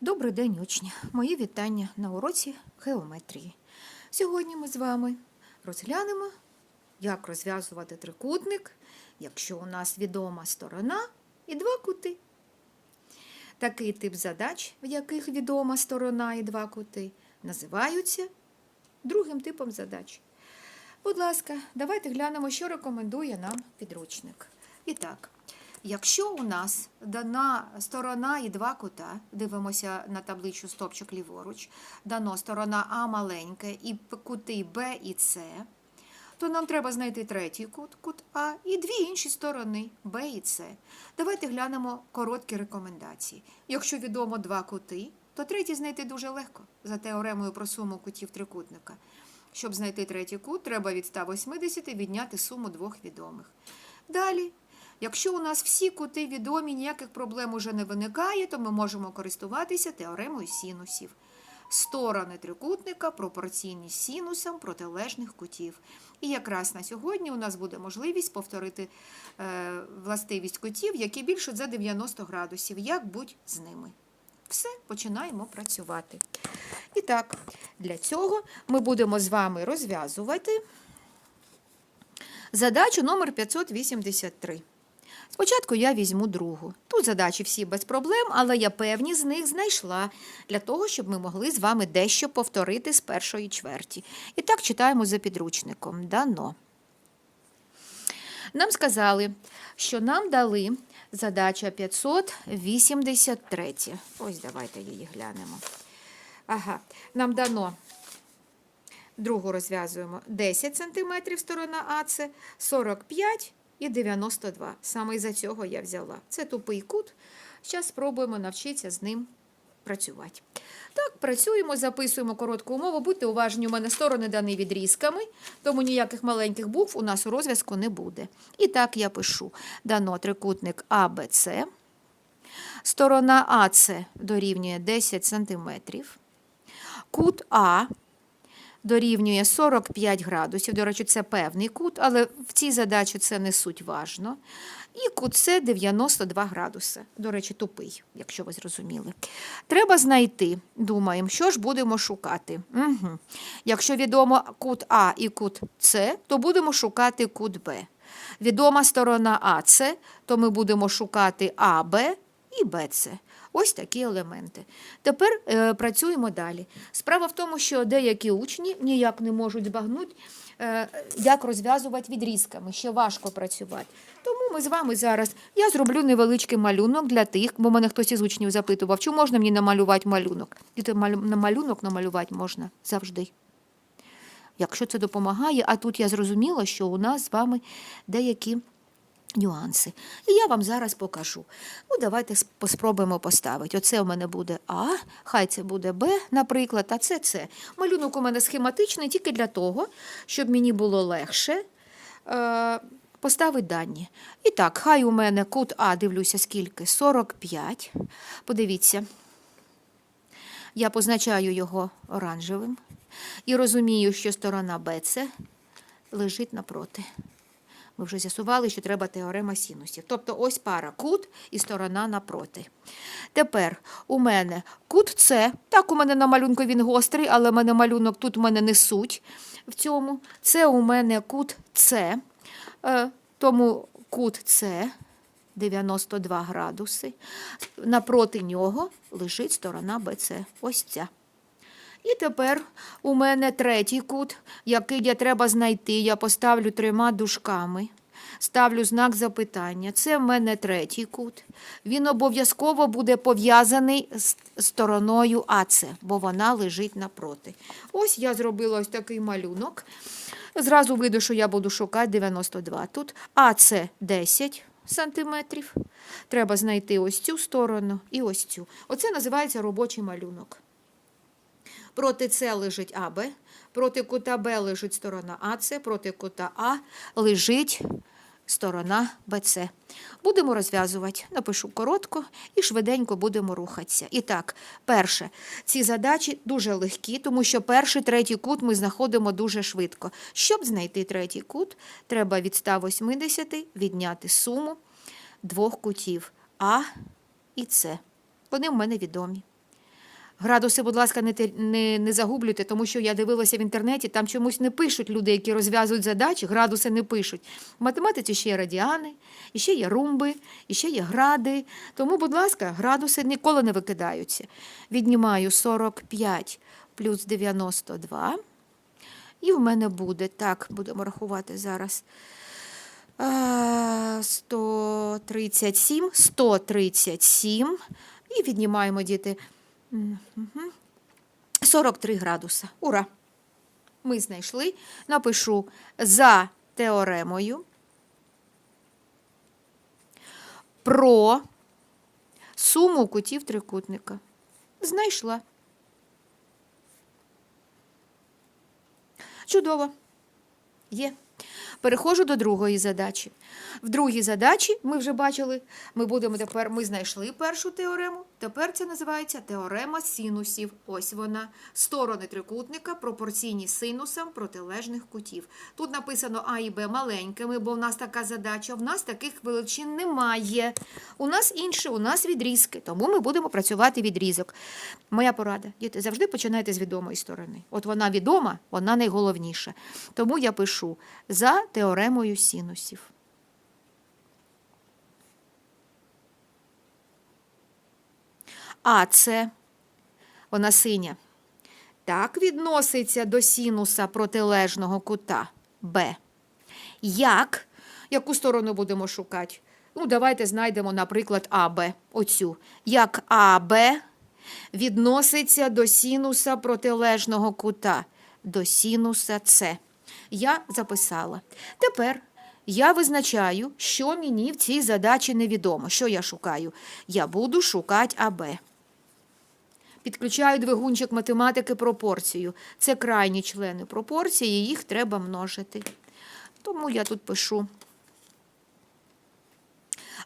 Добрий день, учні! Мої вітання на уроці геометрії. Сьогодні ми з вами розглянемо, як розв'язувати трикутник, якщо у нас відома сторона і два кути. Такий тип задач, в яких відома сторона і два кути, називаються другим типом задач. Будь ласка, давайте глянемо, що рекомендує нам підручник. І так, якщо у нас дана сторона і два кута, дивимося на табличку стопчик ліворуч, дано сторона А маленька і кути Б і С, то нам треба знайти третій кут, кут А, і дві інші сторони Б і С. Давайте глянемо короткі рекомендації. Якщо відомо два кути, то третій знайти дуже легко за теоремою про суму кутів трикутника. Щоб знайти третій кут, треба від 180 відняти суму двох відомих. Далі, якщо у нас всі кути відомі, ніяких проблем уже не виникає, то ми можемо користуватися теоремою синусів. Сторони трикутника пропорційні синусам протилежних кутів. І якраз на сьогодні у нас буде можливість повторити е, властивість кутів, які більше за 90 градусів. Як будь з ними. Все, починаємо працювати. І так, для цього ми будемо з вами розв'язувати задачу номер 583. Спочатку я візьму другу. Тут задачі всі без проблем, але я певні з них знайшла для того, щоб ми могли з вами дещо повторити з першої чверті. І так читаємо за підручником. Дано. Нам сказали, що нам дали задача 583. Ось давайте її глянемо. Ага, нам дано другу розв'язуємо 10 см сторона АЦ, 45 і 92. Саме із-за цього я взяла. Це тупий кут. Зараз спробуємо навчитися з ним працювати. Так, працюємо, записуємо коротку умову. Будьте уважні, у мене сторони дані відрізками, тому ніяких маленьких букв у нас у розв'язку не буде. І так я пишу: дано трикутник АБЦ. Сторона АЦ дорівнює 10 см. Кут А дорівнює 45 градусів. До речі, це певний кут, але в цій задачі це не суть важно. І кут С 92 градуси. До речі, тупий, якщо ви зрозуміли. Треба знайти, думаємо, що ж будемо шукати. Угу. Якщо відомо кут А і кут С, то будемо шукати кут Б. Відома сторона АС, то ми будемо шукати АБ і БЦ. Ось такі елементи. Тепер е, працюємо далі. Справа в тому, що деякі учні ніяк не можуть збагнути, е, як розв'язувати відрізками, ще важко працювати. Тому ми з вами зараз я зроблю невеличкий малюнок для тих, бо мене хтось із учнів запитував, чи можна мені намалювати малюнок. І то на малюнок намалювати можна завжди. Якщо це допомагає, а тут я зрозуміла, що у нас з вами деякі нюанси. І я вам зараз покажу. Ну, давайте с- поспробуємо поставити. Оце у мене буде А, хай це буде Б, наприклад, а це С. Малюнок у мене схематичний тільки для того, щоб мені було легше е, поставити дані. І так, хай у мене кут А, дивлюся, скільки? 45. Подивіться. Я позначаю його оранжевим і розумію, що сторона БЦ лежить напроти. Ми вже з'ясували, що треба теорема синусів. Тобто ось пара кут і сторона напроти. Тепер у мене кут С. Так, у мене на малюнку він гострий, але мене малюнок тут в мене не суть в цьому. Це у мене кут С. Е, Тому кут С 92 градуси. Напроти нього лежить сторона БЦ. Ось ця. І тепер у мене третій кут, який я треба знайти. Я поставлю трьома дужками. Ставлю знак запитання. Це в мене третій кут. Він обов'язково буде пов'язаний з стороною АЦ, бо вона лежить напроти. Ось я зробила ось такий малюнок. Зразу видно, що я буду шукати 92 тут. АЦ 10 сантиметрів. Треба знайти ось цю сторону і ось цю. Оце називається робочий малюнок. Проти С лежить АБ, проти кута Б лежить сторона АЦ, проти кута А лежить сторона БЦ. Будемо розв'язувати. Напишу коротко і швиденько будемо рухатися. І так, перше, ці задачі дуже легкі, тому що перший, третій кут ми знаходимо дуже швидко. Щоб знайти третій кут, треба від 180 відняти суму двох кутів А і С. Вони в мене відомі. Градуси, будь ласка, не, не, не загублюйте, тому що я дивилася в інтернеті, там чомусь не пишуть люди, які розв'язують задачі, градуси не пишуть. В математиці ще є радіани, і ще є румби, і ще є гради. Тому, будь ласка, градуси ніколи не викидаються. Віднімаю 45 плюс 92. І в мене буде, так, будемо рахувати зараз. Е, 137, 137. І віднімаємо, діти, 43 градуса. Ура! Ми знайшли. Напишу за теоремою про суму кутів трикутника. Знайшла. Чудово. Є. Переходжу до другої задачі. В другій задачі ми вже бачили, ми будемо тепер, ми знайшли першу теорему. Тепер це називається теорема синусів. Ось вона. Сторони трикутника пропорційні синусам протилежних кутів. Тут написано А і Б маленькими, бо в нас така задача. В нас таких величин немає. У нас інше, у нас відрізки, тому ми будемо працювати відрізок. Моя порада, діти, завжди починайте з відомої сторони. От вона відома, вона найголовніша. Тому я пишу за теоремою синусів. А це вона синя. Так відноситься до синуса протилежного кута Б. Як? Яку сторону будемо шукати? Ну, давайте знайдемо, наприклад, АБ. Оцю. Як АБ відноситься до синуса протилежного кута, до синуса С. Я записала. Тепер я визначаю, що мені в цій задачі невідомо. Що я шукаю? Я буду шукати АБ. Підключаю двигунчик математики пропорцію. Це крайні члени пропорції, їх треба множити. Тому я тут пишу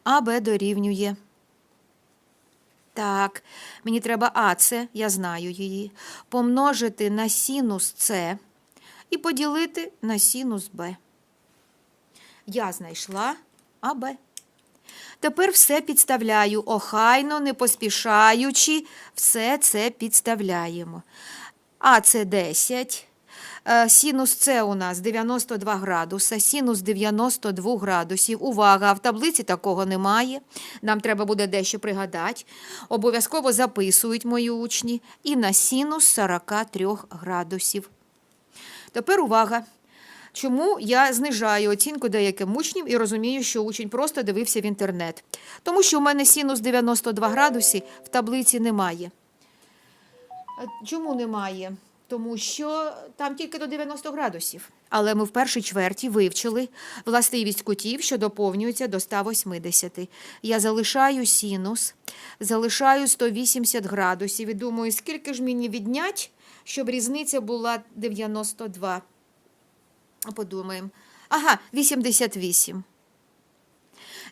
АБ дорівнює. Так, мені треба АЦ, я знаю її, помножити на синус С і поділити на синус Б. Я знайшла АБ. Тепер все підставляю, охайно, не поспішаючи, все це підставляємо. А це 10. Е, Синус С у нас 92 градуса, синус 92 градусів. Увага, в таблиці такого немає. Нам треба буде дещо пригадати. Обов'язково записують мої учні. І на синус 43 градусів. Тепер увага. Чому я знижаю оцінку деяким учням і розумію, що учень просто дивився в інтернет? Тому що у мене синус 92 градуси в таблиці немає. Чому немає? Тому що там тільки до 90 градусів. Але ми в першій чверті вивчили властивість кутів, що доповнюється до 180. Я залишаю синус, залишаю 180 градусів і думаю, скільки ж мені віднять, щоб різниця була 92. Подумаємо. Ага, 88.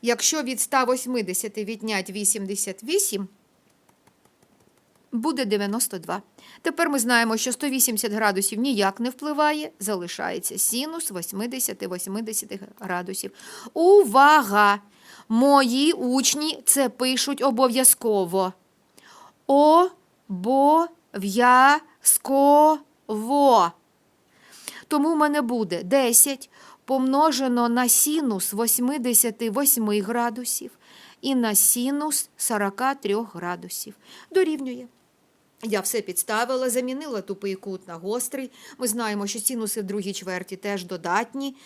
Якщо від 180 віднять 88, буде 92. Тепер ми знаємо, що 180 градусів ніяк не впливає, залишається синус 80-80 градусів. Увага! Мої учні це пишуть обов'язково. Обов'язково. Тому в мене буде 10 помножено на синус 88 градусів і на синус 43 градусів. Дорівнює. Я все підставила, замінила тупий кут на гострий. Ми знаємо, що синуси в другій чверті теж додатні.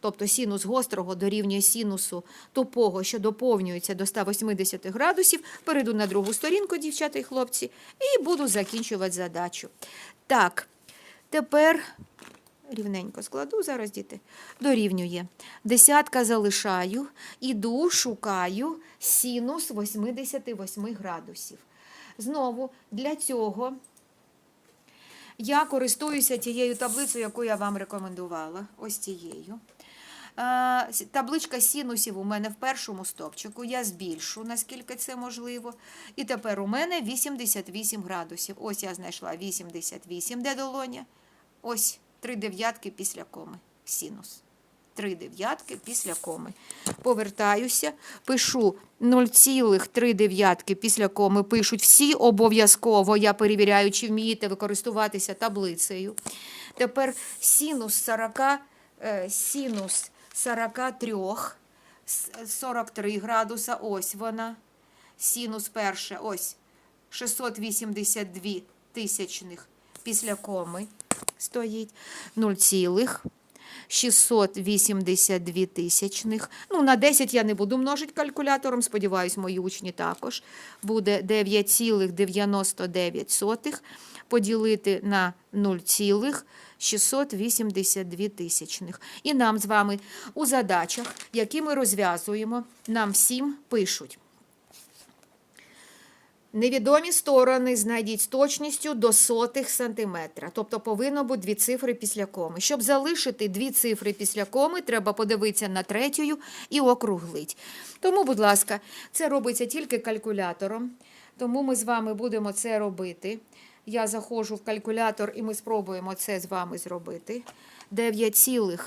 Тобто синус гострого дорівнює синусу тупого, що доповнюється до 180 градусів. Перейду на другу сторінку, дівчата і хлопці, і буду закінчувати задачу. Так, тепер рівненько складу зараз, діти. Дорівнює. Десятка залишаю, іду, шукаю синус 88 градусів. Знову для цього я користуюся тією таблицею, яку я вам рекомендувала. Ось цією. Е, Табличка синусів у мене в першому стопчику. Я збільшу, наскільки це можливо. І тепер у мене 88 градусів. Ось я знайшла 88, де долоня. Ось три дев'ятки після коми. Синус. 3 дев'ятки після коми. Повертаюся, пишу 0,3 дев'ятки після коми. Пишуть всі обов'язково. Я перевіряю, чи вмієте використуватися таблицею. Тепер синус 40, е, синус 43, с- 43 градуса, ось вона. Синус перше, ось 682 тисячних після коми стоїть 0,682 тисячних. Ну, на 10 я не буду множити калькулятором, сподіваюсь, мої учні також. Буде 9,99 поділити на 0,682 тисячних. І нам з вами у задачах, які ми розв'язуємо, нам всім пишуть. Невідомі сторони знайдіть точністю до сотих сантиметра. Тобто повинно бути дві цифри після коми. Щоб залишити дві цифри після коми, треба подивитися на третю і округлить. Тому, будь ласка, це робиться тільки калькулятором. Тому ми з вами будемо це робити. Я заходжу в калькулятор і ми спробуємо це з вами зробити. 9,99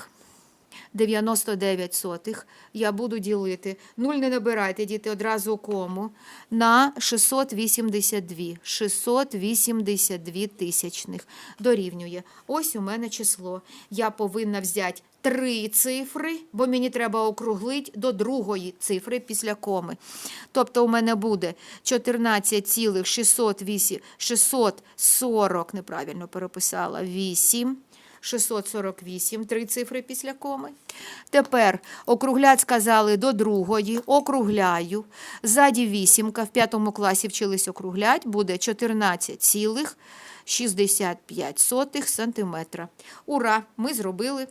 99 сотих я буду ділити. Нуль не набирайте, діти, одразу кому. На 682. 682 тисячних. Дорівнює. Ось у мене число. Я повинна взяти три цифри, бо мені треба округлити до другої цифри після коми. Тобто у мене буде 14,608 640, неправильно переписала, 8. 648, три цифри після коми. Тепер округлять сказали до другої, округляю. Ззаді вісімка, в п'ятому класі вчились округлять, буде 14,65 сантиметра. Ура! Ми зробили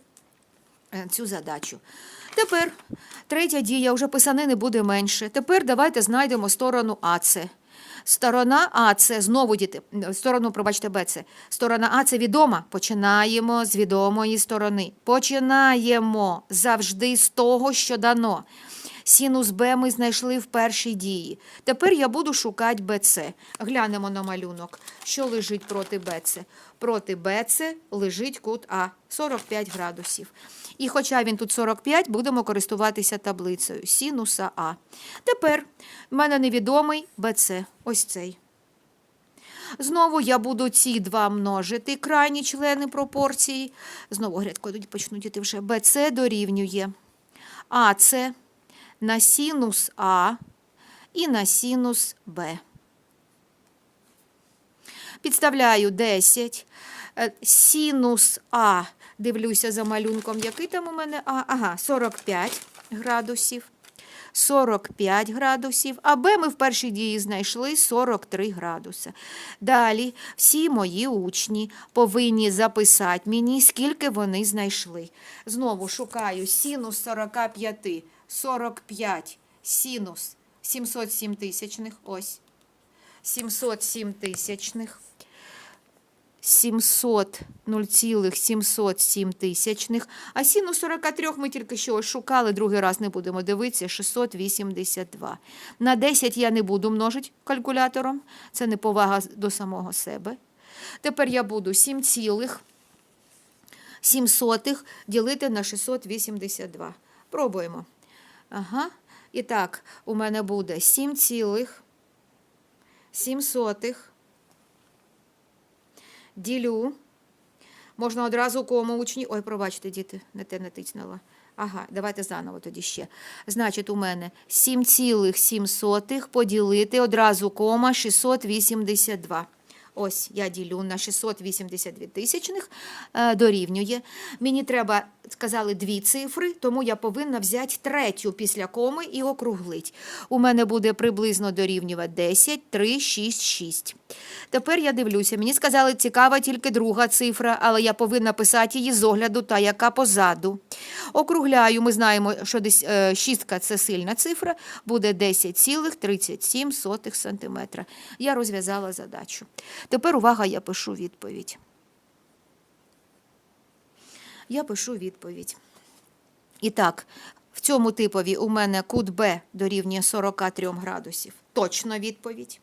е, цю задачу. Тепер третя дія, вже писанини буде менше. Тепер давайте знайдемо сторону АЦ. Сторона А це знову діти, сторону, пробачте, Б це. Сторона А це відома. Починаємо з відомої сторони. Починаємо завжди з того, що дано. Синус Б ми знайшли в першій дії. Тепер я буду шукати БЦ. Глянемо на малюнок, що лежить проти БЦ. Проти БЦ лежить кут А 45 градусів. І хоча він тут 45, будемо користуватися таблицею синуса А. Тепер в мене невідомий БЦ. Ось цей. Знову я буду ці два множити, крайні члени пропорції. Знову грядко тоді почну діти вже. БЦ дорівнює АЦ на синус А і на синус Б. Підставляю 10. Е, Синус А. Дивлюся за малюнком, який там у мене А. Ага, 45 градусів. 45 градусів, а Б ми в першій дії знайшли 43 градуси. Далі всі мої учні повинні записати мені, скільки вони знайшли. Знову шукаю синус 45, 45, синус 707 тисячних, ось, 707 тисячних. 700, 0,707 тисячних. А синус 43 ми тільки що шукали, другий раз не будемо дивитися, 682. На 10 я не буду множити калькулятором, це неповага до самого себе. Тепер я буду 7 цілих 7 сотих ділити на 682. Пробуємо. Ага. І так, у мене буде 7 цілих 7 сотих ділю. Можна одразу кому учні. Ой, пробачте, діти, не те натиснула. Ага, давайте заново тоді ще. Значить, у мене 7,7 поділити одразу кома 682. Ось я ділю на 682 тисячних, е, дорівнює. Мені треба, сказали, дві цифри, тому я повинна взяти третю після коми і округлить. У мене буде приблизно дорівнювати 10, 3, 6, 6. Тепер я дивлюся. Мені сказали, цікава тільки друга цифра, але я повинна писати її з огляду, та яка позаду. Округляю, ми знаємо, що десь е, шістка це сильна цифра, буде 10,37 см. Я розв'язала задачу. Тепер увага, я пишу відповідь. Я пишу відповідь. І так, в цьому типові у мене кут Б дорівнює 43 градусів. Точно відповідь.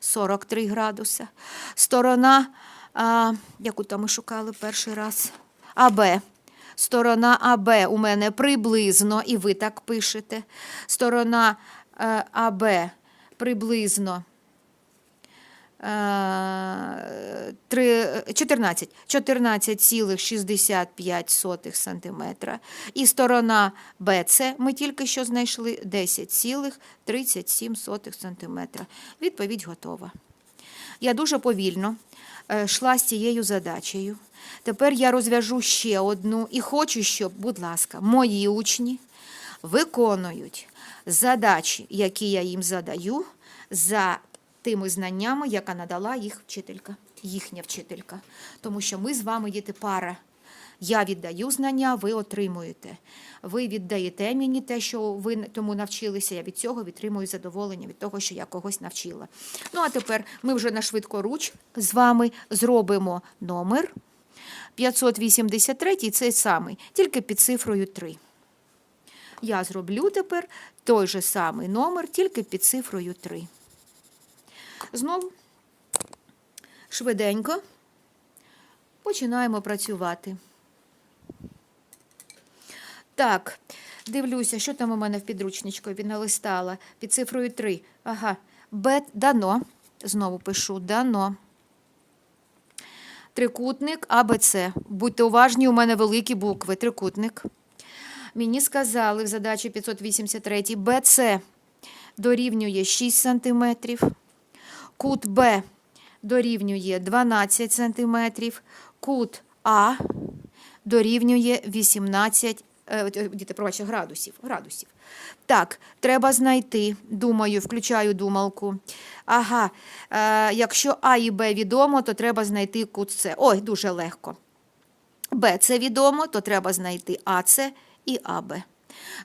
43 градуса. Сторона, а, яку там ми шукали перший раз, АБ Сторона АБ у мене приблизно, і ви так пишете. Сторона е, АБ приблизно е, 14, 14,65 см. І сторона БЦ ми тільки що знайшли 10,37 см. Відповідь готова. Я дуже повільно е, йшла з цією задачею. Тепер я розв'яжу ще одну і хочу, щоб, будь ласка, мої учні виконують задачі, які я їм задаю, за тими знаннями, яка надала їх вчителька, їхня вчителька. Тому що ми з вами діти пара. Я віддаю знання, ви отримуєте. Ви віддаєте мені те, що ви тому навчилися. Я від цього відтримую задоволення від того, що я когось навчила. Ну а тепер ми вже на швидкоруч з вами зробимо номер 583, цей самий, тільки під цифрою 3. Я зроблю тепер той же самий номер, тільки під цифрою 3. Знову швиденько починаємо працювати. Так, дивлюся, що там у мене в підручничку налистала під цифрою 3. Ага, Б дано. Знову пишу дано. Трикутник АБЦ. Будьте уважні, у мене великі букви. Трикутник. Мені сказали в задачі 583 БЦ дорівнює 6 см. Кут Б дорівнює 12 см. Кут А дорівнює 18 е, е, діти, пробачте, градусів, градусів. Так, треба знайти, думаю, включаю думалку. Ага, е, якщо А і Б відомо, то треба знайти кут С. Ой, дуже легко. Б це відомо, то треба знайти АЦ і АБ.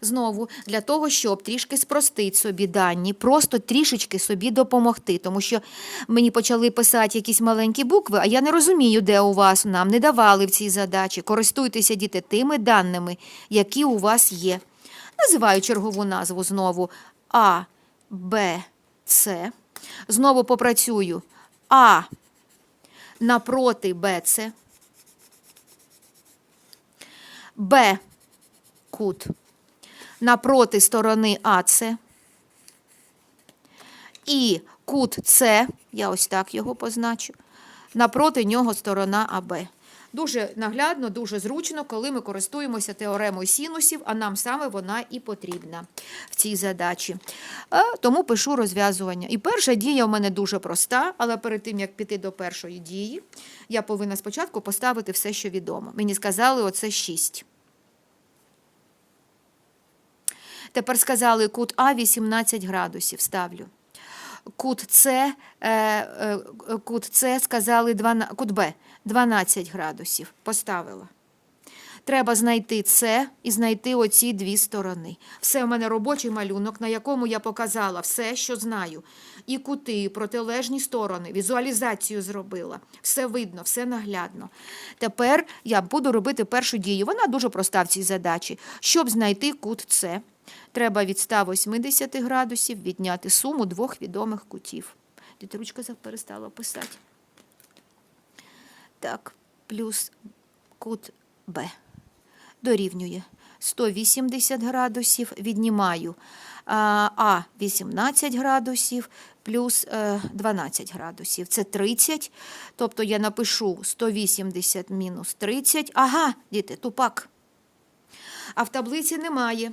Знову для того, щоб трішки спростити собі дані, просто трішечки собі допомогти, тому що мені почали писати якісь маленькі букви, а я не розумію, де у вас нам не давали в цій задачі. Користуйтеся діти тими даними, які у вас є. Називаю чергову назву знову А, Б, С. Знову попрацюю А напроти БЦ. Б кут напроти сторони АЦ. І кут С, я ось так його позначу, напроти нього сторона АБ. Дуже наглядно, дуже зручно, коли ми користуємося теоремою синусів, а нам саме вона і потрібна в цій задачі. Тому пишу розв'язування. І перша дія у мене дуже проста, але перед тим, як піти до першої дії, я повинна спочатку поставити все, що відомо. Мені сказали, оце 6. Тепер сказали кут А 18 градусів. Ставлю. Кут С, е, е, кут С сказали 12, кут Б 12 градусів. Поставила. Треба знайти С і знайти оці дві сторони. Все у мене робочий малюнок, на якому я показала все, що знаю. І кути, і протилежні сторони, візуалізацію зробила. Все видно, все наглядно. Тепер я буду робити першу дію. Вона дуже проста в цій задачі. Щоб знайти кут С, треба від 180 градусів відняти суму двох відомих кутів. Діти ручка перестала писати. Так, плюс кут Б дорівнює 180 градусів, віднімаю а, А 18 градусів плюс е, 12 градусів. Це 30. Тобто я напишу 180 мінус 30. Ага, діти, тупак. А в таблиці немає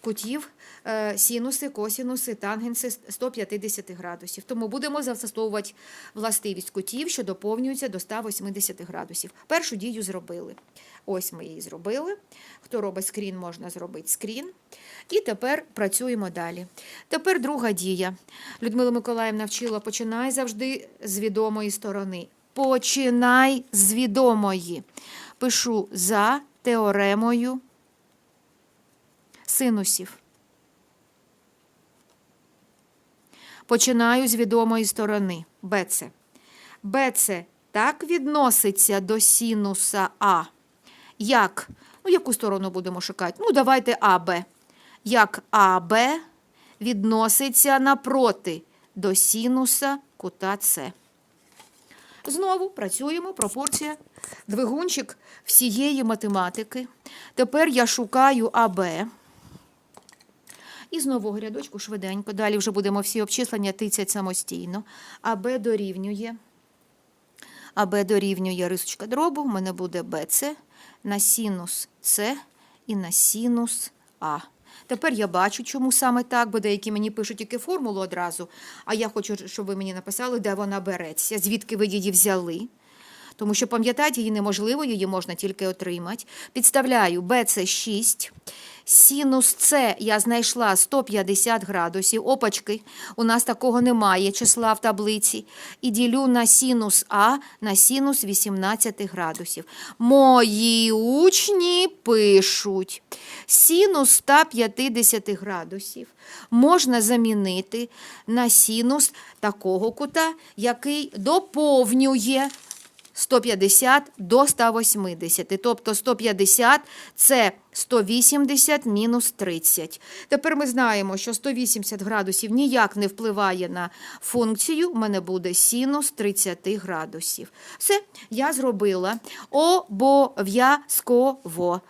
кутів, е, синуси, косінуси, тангенси 150 градусів. Тому будемо застосовувати властивість кутів, що доповнюються до 180 градусів. Першу дію зробили. Ось ми її зробили. Хто робить скрін, можна зробити скрін. І тепер працюємо далі. Тепер друга дія. Людмила Миколаївна вчила, починай завжди з відомої сторони. Починай з відомої. Пишу за теоремою синусів. Починаю з відомої сторони БЦ. БЦ так відноситься до синуса А. Як? Ну, яку сторону будемо шукати? Ну, давайте АБ. Як АБ відноситься напроти до синуса кута С. Знову працюємо пропорція, двигунчик всієї математики. Тепер я шукаю АБ. І з нового рядочку швиденько. Далі вже будемо всі обчислення тицять самостійно. АБ дорівнює. АБ дорівнює рисочка дробу. У мене буде БЦ на синус С і на синус А. Тепер я бачу, чому саме так, бо деякі мені пишуть тільки формулу одразу, а я хочу, щоб ви мені написали, де вона береться, звідки ви її взяли. Тому що пам'ятати її неможливо, її можна тільки отримати. Підставляю b це 6. Синус С я знайшла 150 градусів. Опачки, у нас такого немає числа в таблиці. І ділю на синус А на синус 18 градусів. Мої учні пишуть. Синус 150 градусів можна замінити на синус такого кута, який доповнює 150 до 180. Тобто 150 це 180 мінус 30. Тепер ми знаємо, що 180 градусів ніяк не впливає на функцію. У мене буде синус 30 градусів. Все, я зробила обов'язково.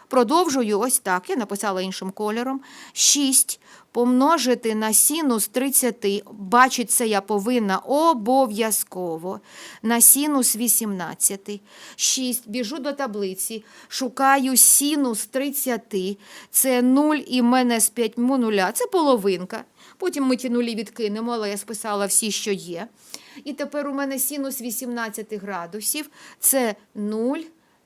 Продовжую ось так. Я написала іншим кольором. 6 помножити на синус 30, бачить це я повинна обов'язково. На синус 18. 6. Біжу до таблиці, шукаю синус 30. Це 0 і мене з 5 нуля. Це половинка. Потім ми ті нулі відкинемо, але я списала всі, що є. І тепер у мене синус 18 градусів. Це 0.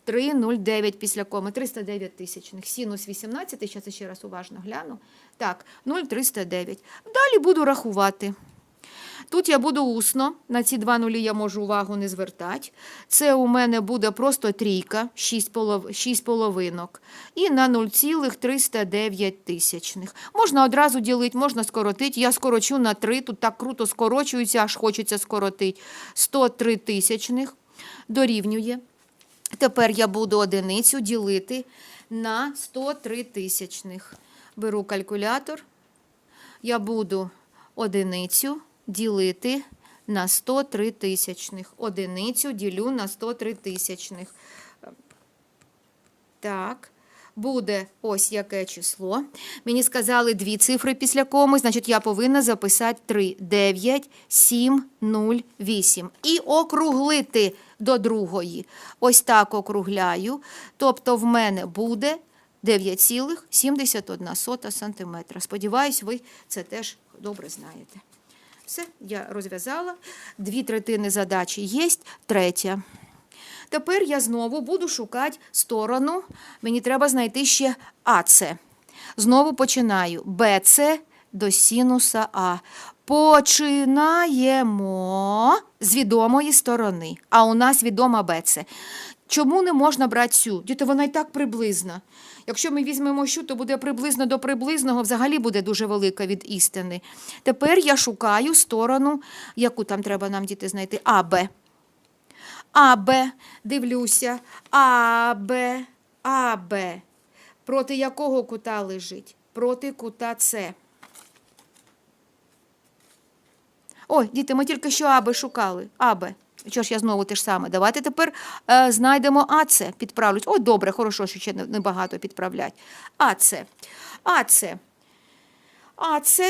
3,09 після коми, 309 тисячних. Синус 18, зараз ще раз уважно гляну. Так, 0,309. Далі буду рахувати. Тут я буду усно, на ці два нулі я можу увагу не звертати. Це у мене буде просто трійка, 6, полов... 6 половинок. І на 0,309 тисячних. Можна одразу ділити, можна скоротити. Я скорочу на 3, тут так круто скорочується, аж хочеться скоротити. 103 тисячних дорівнює. Тепер я буду одиницю ділити на 103 тисячних. Беру калькулятор. Я буду одиницю ділити на 103 тисячних. Одиницю ділю на 103 тисячних. Так. Буде ось яке число. Мені сказали дві цифри після коми, значить, я повинна записати 3, 9, 7, 0, 8. І округлити до другої. Ось так округляю. Тобто в мене буде 9,71 см. Сподіваюсь, ви це теж добре знаєте. Все, я розв'язала. Дві третини задачі є, третя. Тепер я знову буду шукати сторону. Мені треба знайти ще АЦ. Знову починаю. БЦ до синуса А. Починаємо з відомої сторони. А у нас відома БЦ. Чому не можна брати цю? Діти, вона і так приблизна. Якщо ми візьмемо щу, то буде приблизно до приблизного, взагалі буде дуже велика від істини. Тепер я шукаю сторону, яку там треба нам діти знайти. АБ. АБ, дивлюся, АБ, АБ. Проти якого кута лежить? Проти кута С. Ой, діти, ми тільки що АБ шукали. АБ. Що ж я знову те ж саме? Давайте тепер е, знайдемо АЦ, підправлять. О, добре, хорошо, що ще небагато підправлять. АЦ. АЦ. АЦ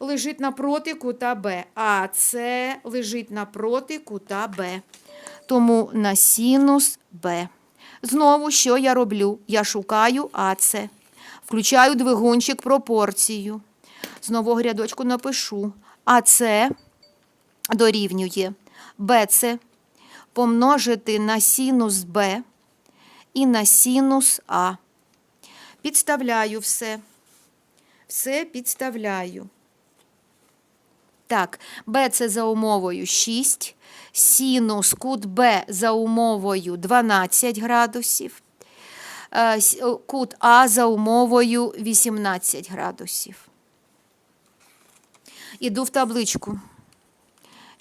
лежить напроти кута Б. АЦ лежить напроти кута Б. Тому на синус Б. Знову, що я роблю? Я шукаю АЦ. Включаю двигунчик пропорцію. З нового рядочку напишу. АЦ дорівнює БЦ помножити на синус Б і на синус А. Підставляю все. Все підставляю. Так, Б це за умовою 6, синус кут Б за умовою 12 градусів, е, кут А за умовою 18 градусів. Іду в табличку.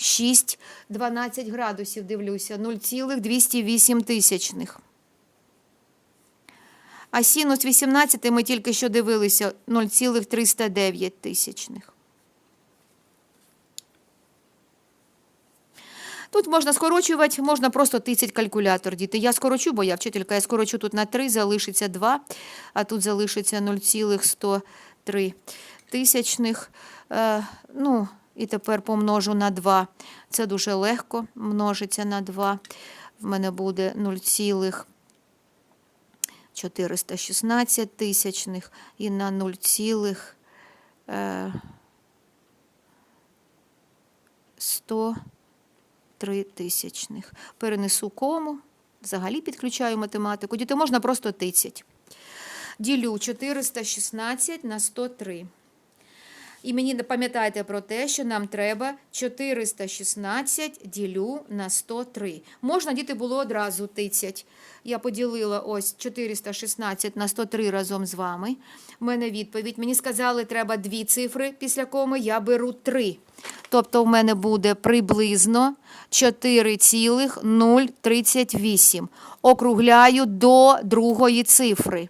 6, 12 градусів дивлюся, 0,208 тисячних. А синус 18 ми тільки що дивилися 0,309 тисячних. Тут можна скорочувати, можна просто тисять калькулятор, діти. Я скорочу, бо я вчителька, я скорочу тут на 3, залишиться 2, а тут залишиться 0,103 тисячних. Е, ну, і тепер помножу на 2. Це дуже легко, множиться на 2. В мене буде 0,416 тисячних і на 0, е, 103 тисячних. Перенесу кому, взагалі підключаю математику. Діти можна просто тицять. Ділю 416 на 103. І мені пам'ятайте про те, що нам треба 416 ділю на 103. Можна діти було одразу тицять. Я поділила ось 416 на 103 разом з вами. У мене відповідь. Мені сказали, треба дві цифри після коми, я беру 3. Тобто в мене буде приблизно 4,038. Округляю до другої цифри.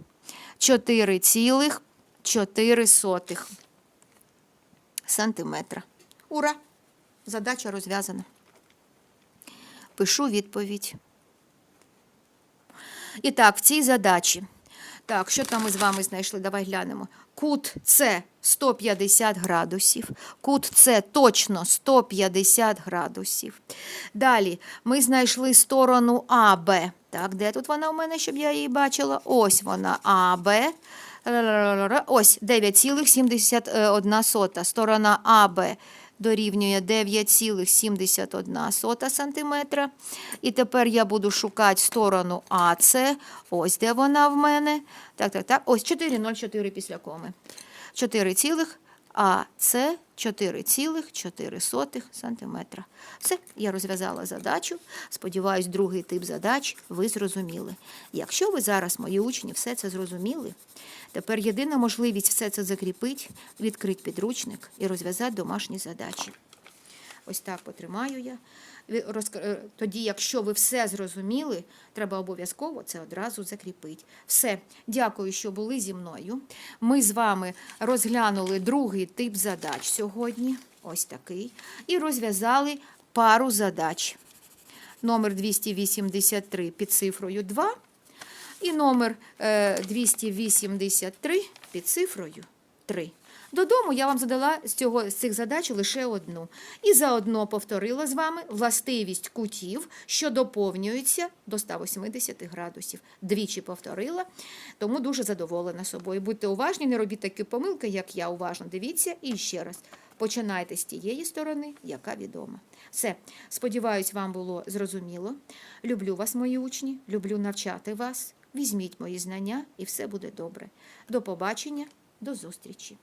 4,4 сантиметра. Ура! Задача розв'язана. Пишу відповідь. І так, в цій задачі. Так, що там ми з вами знайшли? Давай глянемо. Кут С 150 градусів. Кут С точно 150 градусів. Далі ми знайшли сторону АБ. Так, де тут вона у мене, щоб я її бачила? Ось вона АБ. Ось 9,71. Сторона АБ дорівнює 9,71 см. І тепер я буду шукати сторону АЦ. Ось де вона в мене. Так, так, так. Ось 4,04 після коми. 4 а це 4,4 сантиметра. Все, я розв'язала задачу. Сподіваюсь, другий тип задач ви зрозуміли. Якщо ви зараз, мої учні, все це зрозуміли, тепер єдина можливість все це закріпити, відкрити підручник і розв'язати домашні задачі. Ось так потримаю я. Е, Тоді, якщо ви все зрозуміли, треба обов'язково це одразу закріпити. Все, дякую, що були зі мною. Ми з вами розглянули другий тип задач сьогодні, ось такий, і розв'язали пару задач. Номер 283 під цифрою 2 і номер е, 283 під цифрою 3. Додому я вам задала з, цього, з цих задач лише одну. І заодно повторила з вами властивість кутів, що доповнюється до 180 градусів. Двічі повторила, тому дуже задоволена собою. Будьте уважні, не робіть такі помилки, як я уважно. Дивіться і ще раз. Починайте з тієї сторони, яка відома. Все, сподіваюсь, вам було зрозуміло. Люблю вас, мої учні, люблю навчати вас. Візьміть мої знання, і все буде добре. До побачення, до зустрічі.